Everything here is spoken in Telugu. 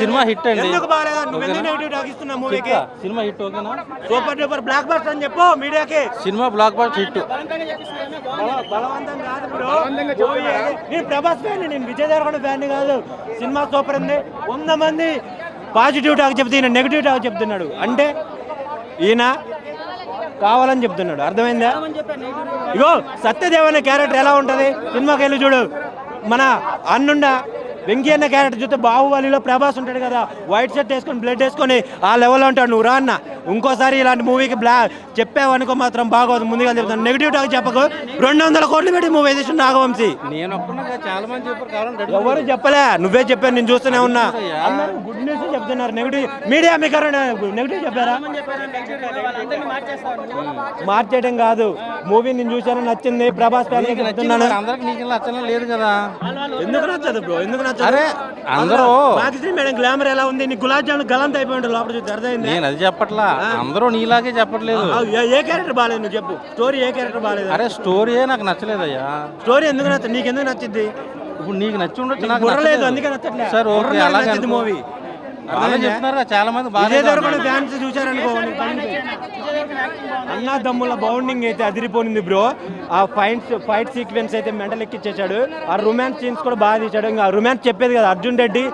సినిమా హిట్ అండి. ఎందుకు బాగాలేదు? నువ్వు ఎందుకు? నెగిటివ్ టాక్ ఇస్తున్నావు మూవీకి? చెప్తా. సినిమా హిట్ ఓకేనా? సూపర్ డూపర్ బ్లాక్ బస్టర్ అని చెప్పు మీడియాకి. సినిమా బ్లాక్ బస్టర్ హిట్ బలవంతం కాదు? నేను ప్రభాస్ ఫ్యాన్ నేను విజయ్ దేవరకొండ ఫ్యాన్ కాదు. సినిమా సూపర్ ఉంది. వంద మంది పాజిటివ్ టాక్ చెప్తే ఈయన నెగిటివ్ టాక్ చెప్తున్నాడు. అంటే ఈయన కావాలని చెప్తున్నాడు. అర్థమైందా? ఇగో సత్యదేవ్ అనే క్యారెక్టర్ ఎలా ఉంటుంది? సినిమాకి వెళ్ళి చూడు. మన అన్నుండ వెంకీ అన్న క్యారెక్టర్ చూస్తే బాహుబలిలో ప్రభాస్ ఉంటాడు కదా వైట్ షర్ట్ వేసుకొని బ్లడ్ వేసుకొని ఆ లెవెల్లో ఉంటాడు. నువ్వు రా అన్న. ఇంకోసారి ఇలాంటి మూవీకి బ్లా చెప్పావనుకో మాత్రం బాగోదు. ముందుగా చెప్తాను. నెగిటివ్ టాక్ చెప్పకు. రెండు వందల కోట్లు పెట్టి మూవీ వేసి నాగవంశీ. నేను చాలా మంది ఎవరు చెప్పలే? నువ్వే చెప్పాను నేను చూస్తూనే ఉన్నా. అందరూ గుడ్ న్యూస్ చెప్తున్నారు. నెగిటివ్ మీడియా మీకు నెగిటివ్ చెప్పారా? మార్చేయడం కాదు. మూవీ నేను చూసాను నచ్చింది. ప్రభాస్ అందరికి నీకు నచ్చడం లేదు కదా. ఎందుకు నచ్చదు బ్రో? ఎందుకు నచ్చదు? అరే అందరూ మేడం గ్లామర్ ఎలా ఉంది? నీ గులాబ్ జామున్ గలంత అయిపోయి లోపల చూసి అర్థమైంది? నేను అది చెప్పట్లా. అందరూ నీలాగే చెప్పట్లేదు. ఏ క్యారెక్టర్ బాగాలేదు నువ్వు చెప్పు. స్టోరీ ఏ క్యారెక్టర్ బాగాలేదు అరే స్టోరీయే నాకు నచ్చలేదయ్యా. స్టోరీ ఎందుకు నచ్చదు నీకు ఎందుకు నచ్చింది ఇప్పుడు నీకు నచ్చి ఉండొచ్చు నాకు నచ్చలేదు. అందుకే నచ్చట్లే. సరే ఓకే అలాగే. మూవీ చెప్తున్నారు చాలా మంది ఫ్యాన్స్ అన్నా దమ్ముల బౌండింగ్ అయితే అదిరిపోయింది బ్రో ఆ ఫైట్స్ ఫైట్ సీక్వెన్స్ అయితే మెంటల్ ఎక్కిచ్చేసాడు ఆ రొమాన్స్ సీన్స్ కూడా బాగా తీసాడు ఇంకా రొమాన్స్ చెప్పేది కదా అర్జున్ రెడ్డి.